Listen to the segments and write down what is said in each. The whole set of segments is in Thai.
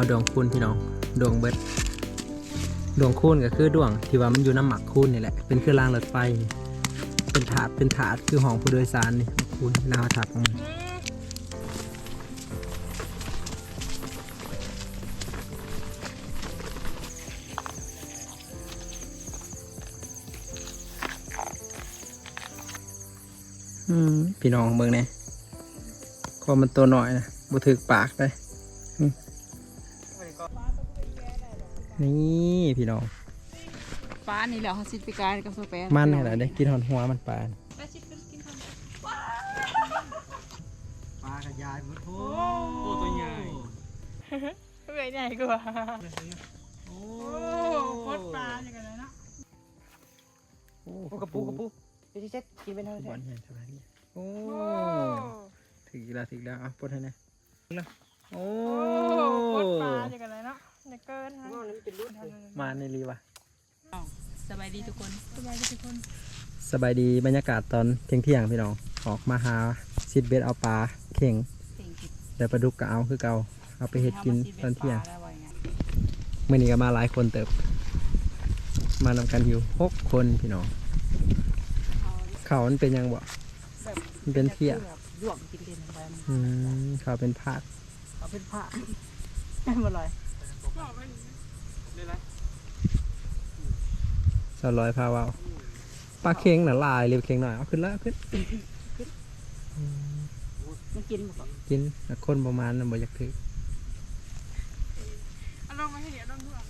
มาเอาดวงคูณพี่น้องดวงเบิดดวงคูณก็คือดวงที่ว่ามันอยู่น้ำหมักคูณนี่แหละเป็นคือรางรถไฟนี่เป็นถาดเป็นถาดคือห้องผู้โดยสารนี่คูณนาวถาดของมันอืมพี่น้องเบิ่งเนี่ยคอมันตัวหน่อยนะบ่ถึกปากเลย นี่พี่น้องฟ้านี่แหละเขาสิไปการกับโซแปนมันนี่แหละได้กินหอนหัวมันปลาไปสิขึ้นกินทำปลากระยายมันโอ้โอ้ตัวใหญ่เฮ้ยใหญ่กว่าโอ้โคตรปลาอย่างกันเลยเนาะโอ้กระปูกระปูเดี๋ยวเช็ดกินไปเท่าไหบอร่ลเห็นสบายดีโอ้โอ้ถึงแล้วถึงแล้วเอาปลดให้นะโอ้โคตรปลาอย่างกันเลยเนาะอย่า เกินฮะว่ามันเป็นรุ่นมาในรีวะสบายดีทุกคน สบายดีทุกคน สบายดีบรรยากาศตอนเที่ยงเที่ยงๆพี่น้อง ออกมาหาซิดเบ็ดเอาปลาเข่งเก่งจิตแต่ปลาดุกก็เอาคือเก่าเอาไปเห็ดกินตอนเที่ยงปลาได้ว่าไงเมื่อนี้ก็มาหลายคนเติบ มานำกันอยู่หกคนพี่น้องเอาเขามันเป็นยังบ่แบบมันเป็นเที่ยหยวกกินเด่นไปมันอืมเขาเป็นพาดเอาเป็นผ้าให้หมดเลยสลอยพาวาวปลาเค็งหน่ะลายเรียวเค็งหน่อยเอาขึ้นแล้วขึ้นมันกินหมดกินแต่คนประมาณนั้นบ่อยากถือเอาลงมาให้เดี๋ยวลงด้วย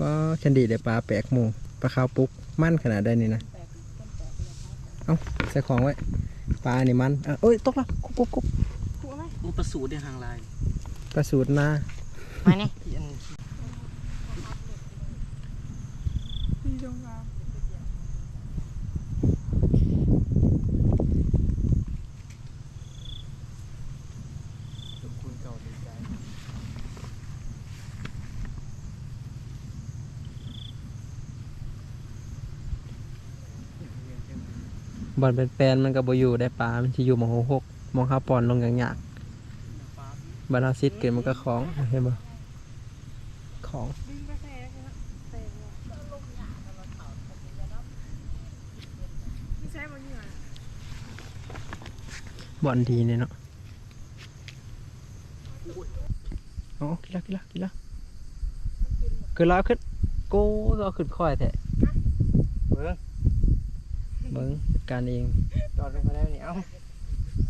ก็ชันดีได้ปลาแปลกหมูปลาขาวปุกมั่นขนาดได้นี่นะเอ้าใส่ของไว้ปลานี่มันเอ้ยตกแล้วกุ๊บกุ๊บกุ๊บคู่ไหมอุปสูตรในทางลาย ปลาสูตรนามาเนี่ยมีตรงกลางบอลเป็นแฟนมันก็บ่อยู่ได้ปลามันจะอยู่หมองหกหมองข้าวปอนลงอย่างยาก บรรดาซิดเกิดมันก็ของเห็นบ่ของดึงกระแสใช่ไหมแสลงหยาตลอดเขาไม่ใช่บนเหยื่อบอลดีเนี่ยเนาะโอ้กินละกินละกินละขึ้นแล้วขึ้นโก้ก็เอาขึ้นค่อยแท้เบิ้งเบิ้งจัดการเองตอดลงมาแล้วนี่เอ้า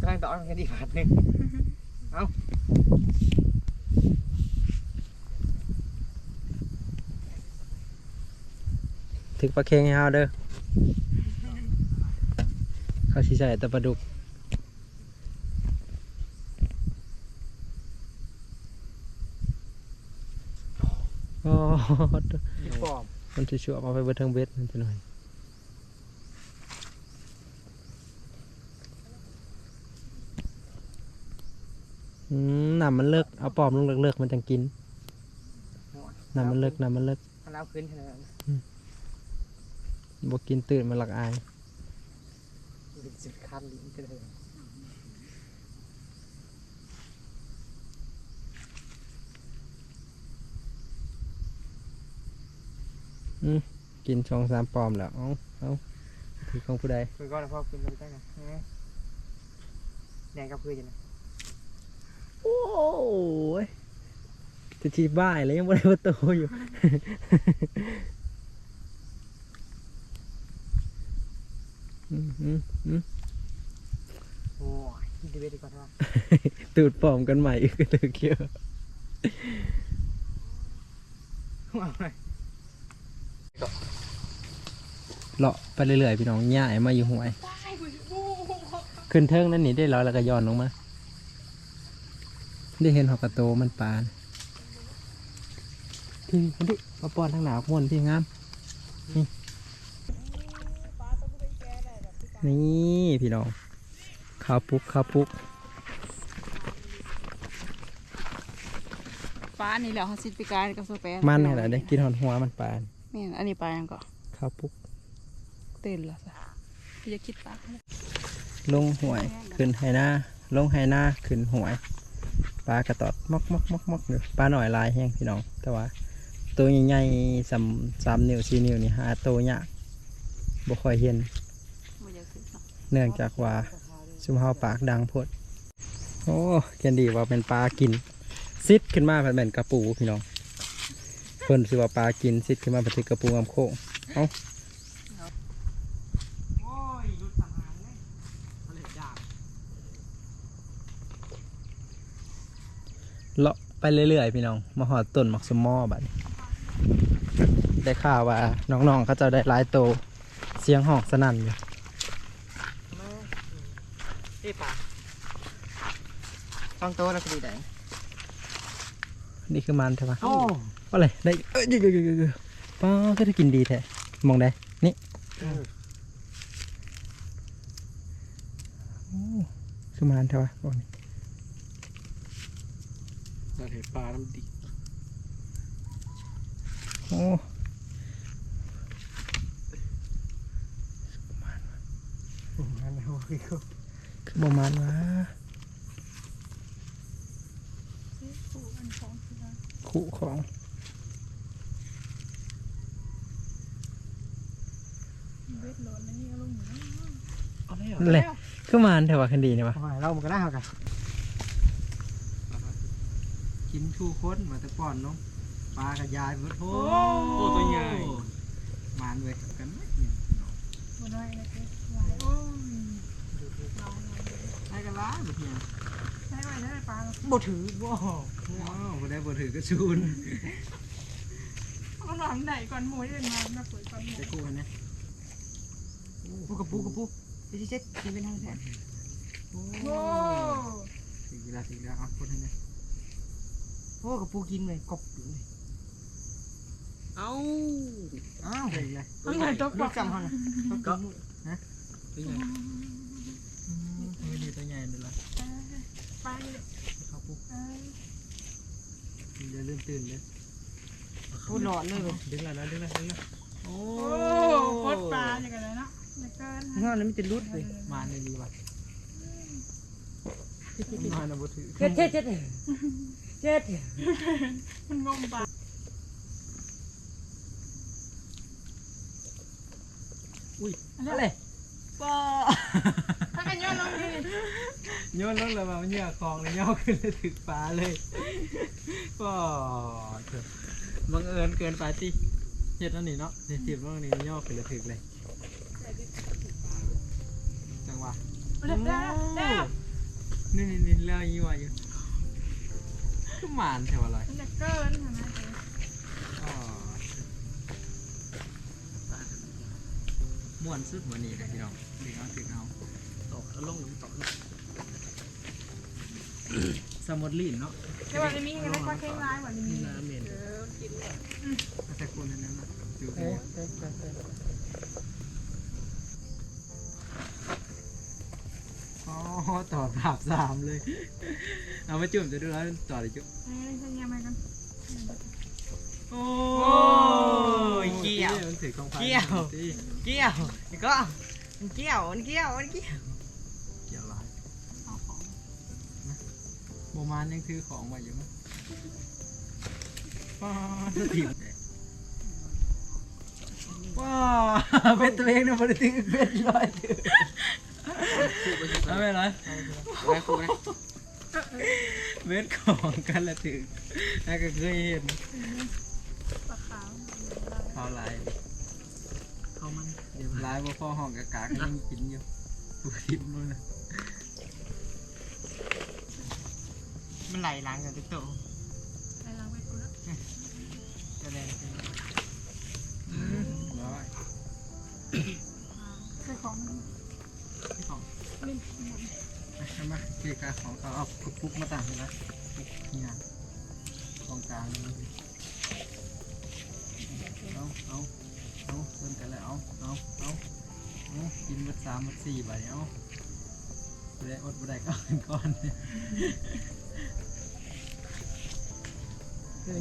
กำลังตอดมันกันดีบาทหนึ่ง ถึกปลาเค็งให้เฮาเด้อเขาสิใส่แต่ปลาดุกโอ้ปอมมันจะชั่วเอาไปเบิดทั้งเบ็ดมันจะหน่อย อืมน้ำมันเลิกเอาปอมลงเลิกๆมันจังกินน้ำมันเลิกน้ำมันเลิกมันเอาขึ้นขนาดนั้นบกินตื่นมันหลักอายเป็นสิบคันลิ้นกันเลยกินสองสามปอมแล้วเอาเอาถือของผู้ใดคุยก่อนนะพ่อขึ้นกันได้ไงแดงกับเพื่อนอยู่นะโอ้ ยจะทีบ้ายแล้วยังไม่ได้ประตูอยู่ อืมอืมอืมโอ้ยดีเวทดีกว่าว่าตูดปลอมกันใหม่อีกเลยเกี่ยวเอาไปเลาะไปเรื่อยๆพี่น้องย่ายมาอยู่ห่วย ขึ้นเทิงนั่นนี่ได้ร้อยแล้วก็ย้อนลงมา ได้เห็นหอกกระโตมันปลานะพี่คนที่มาป้อนทางหนาวมวนพี่งามนี่นี่พี่น้องข้าวปุ๊กข้าวปุ๊กฟ้านี่แหละเขาสิไปการกับโซแปนมันนี่แหละได้กินหอนหัวมันปลานี่อันนี้ปลายังก็ข้าวปุ๊กตื่นแล้วจ้ะพี่จะคิดปลาลงหวยขึ้นไหหน้าลงไหหน้าขึ้นหวย ปลากระตอดมอกมอกมอกมอกอยู่ปลาหน่อยลายแห้งพี่น้อง แต่ว่า ตัวใหญ่ๆสามสามนิ้วสี่นิ้วนี่หาตัวยากบ่ค่อยเห็น เนื่องจากว่าซุมเฮาปากดังโพดโอ้เคนดีว่าเป็นปลากินซิดขึ้นมาเป็นแม่นกระปูพี่น้องเพิ่นสิว่าปลากินซิดขึ้นมาเป็นกระปูงามโค้งเอ้า โอ้ยรุดทหารเลยเขาเลยยาก เลาะไปเรื่อยๆ พี่น้อง มาหอดต้นมักสมอบัดนี้ได้ข่าวว่าน้องๆเขาเจะได้หลายโตวเสียงห้องสนั่นอยู่ที่ป่าฟังโตแล้วก็ดีแดงนี่คือมันใช่ปะโอ้ว่าอะไรได้เอ้ยเยอะๆๆๆป้าก็ได้กินดีแท้มองได้ นี่โอ้คือมันใช่ปะโอ้นี่ เราเห็นปลาน้ำดิโอ้นั่นโอ้ยคือประมาณว่าผู้อันของที่ว่าคู่ของเวทโหลดอันนี้ก็ลงอยู่นะเอาไม่เหรอนั่นแหละคือมันใช่ปะคันดีเนี่ยวะเรามันก็ได้เหรอกัน กินทูคนมาแต่ป้อนน้องปลากระยายเบิดโอ้โอ้ตัวใหญ่มันเว้ยกันไหมบ่ได้เลยคือหลายโอ้ยลองๆได้กันล้าแบบนี้ใช้ไว้ได้ปลาบ่ถือบ่ว้าวบ่ได้บ่ถือกระชูนเอาหลังไหนก่อนหมูเดินมามาเปิดก่อนหมูจะกูนะปูกระปูกระปูเจ๊เจ๊กินเป็นทางแท้โอ้โอ้ถึงเวลาถึงแล้วเอาคนให้นะโอ้กระปูกินเลยกบอยู่เลยเอาอ้าวเฮ้ยเลยเอาไหนตัวกลูอกจำเขานะก็ฮะตัวใหญ่ไม่ดีตัวใหญ่เลยล่ะไปเลยเขาปุ๊บเอออย่าลืมตื่นเลยพูดหลอดเลยเว้ยดึงแล้วนะดึงแล้วดึงแล้วโอ้โอ้โคตรปลาอย่างไรเนาะอย่าเกินงอนนั้นมันจะรุดเลยมาในดีว่ะมาในบ่ถือเจ็ดเจ็ดเจ็ด เจ็ดมันงมปลาอุ้ยอะไรป้าถ้ากันย้อนลงนี่โยนลงเลยมามันเหยื่อคลองเลยย่อขึ้นเลยถึกปลาเลยป้าเถอะบังเอิญเกินไปที่เฮ็ดนั่นนี่เนาะเฮ็ดสิบเรื่องนี้ย่อขึ้นเลยถึกเลยจังหวะเร็วเร็วเร็วนี่นี่นี่เล่ายี่ว่าอยู่ ก็หมานแถวอะไรมันจะเกินขนาดไหนอ๋อม่วนสุดวันนี้เลยพี่น้องถึงเอาถึงเอาตกแล้วลงตกลงสมุดลีนเนาะเดี๋ยววันนี้มีอะไรก็เข่งร้ายวันนี้นี่นะเมนแต่คนนั้นนะจูเออ๋อต่อภาพสามเลย เอามาจุ่มจะดูแล้วต่อเลยจุ่มเฮ้ยจะยังไงกันโอ้ยเกี่ยว มันถือกองไฟเกี่ยว สิเกี่ยวนี่ก็มันเกี่ยวมันเกี่ยวมันเกี่ยวเกี่ยวร้ายเอาของโมมานยังถือของไว้อยู่มั้ยป้าจะถีบว้าเป็นตัวเองนะบริติเป็นลอยถือเอาไปเลยไว้คู่นะ เวทของกันละถือน่าก็เคยเห็นปลาขาวเขาลายเขามันเดี๋ยวลายว่าพ่อห้องกะกากยังกินอยู่ตัวทิพย์มันนะมันไหลหลังกันตุ๊กโตไปล้างเวทกูแล้วจะแรงจริงร้อยใส่ของมันที่ของ นี่ใช่ไหมเกี่ยวกับของเขาเอาปุ๊กมาต่างกันนะปุ๊กนี่นะตรงกลางนี่เอาเอาเอาเพิ่นกันแล้วเอาเอาเอาเอากินมัดสามมัดสี่ใบเอาบ่ได้อดบ่ได้ก็เอาก่อน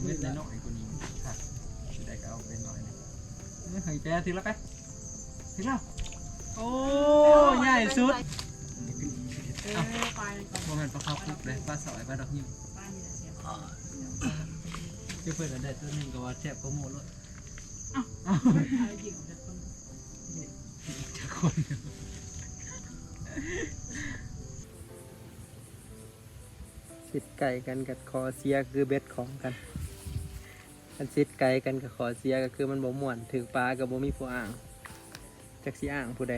เม็ดน้อยกว่านี้ค่ะบ่ได้ก็เอาเป็นน้อยนึงเฮ้ยแปรถึงแล้วไปถึงแล้วโอ้ใหญ่สุด บ่แม่นปลาข้าวปุ๊กเลยปลาสอยปลาดอกยิ้มจะเปิดอะไรตัวหนึ่งก็ว่าแซ่บก็โม่รถสิทธิ์ไก่กันกับคอเสียคือเบ็ดของกัน อันสิทธิ์ไก่กันกับคอเสียก็คือมันบ่ม่วนถือปลากับบ่มีผู้อ่างจักสีอ่างผู้ใด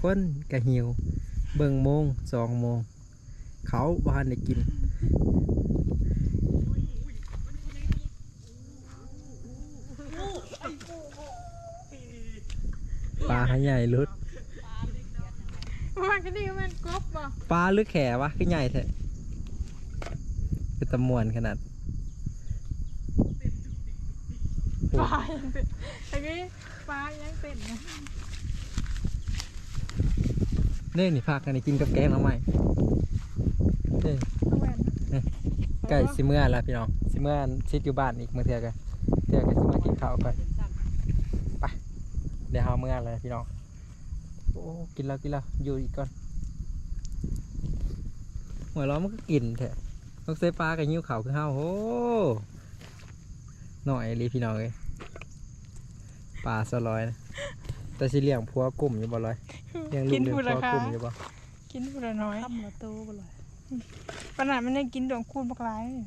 คนกระหิว เบิ่งโมงสองโมง เขาบ้านได้กินปลาหาใหญ่ลุดมันก็ดีมันกบบ่ปลาหรือแขวะคือใหญ่แท้คือตะมวนขนาดปลายังเป็นตะกี้ปลายังเป็นนะ เน่นี่พากันนี่กินกับแกงมาใหม่เน่เอาแหวนนะใกล้สิเมื่อล้วพี่น้องสิเมื่อชิดอยู่บ้านอีกมื่อเทื่อกันเทื่อกันสิเมื่อกินข้าวก่อนไปเดี๋ยวเฮาเมื่อเลยพี่น้องโอ้กินแล้วกินแล้วอยู่อีกก่อนหัวเร้อนมันก็กินแท้ต้องใส่ปลากับยิ้วขาวคือเฮาโอ้หน่อยลยพี่น้องเลยปลาสลอยนะ แต่สิเลี้ยงพัวกลุ่มอยู่บ่ลอยเลี้ยงลูกเลี้ยงพัวกลุ่มอยู่บ่กินผู้ละน้อยทำละโตบ่เลยขนาดมันยังกินดวงคูณบักหลายเลย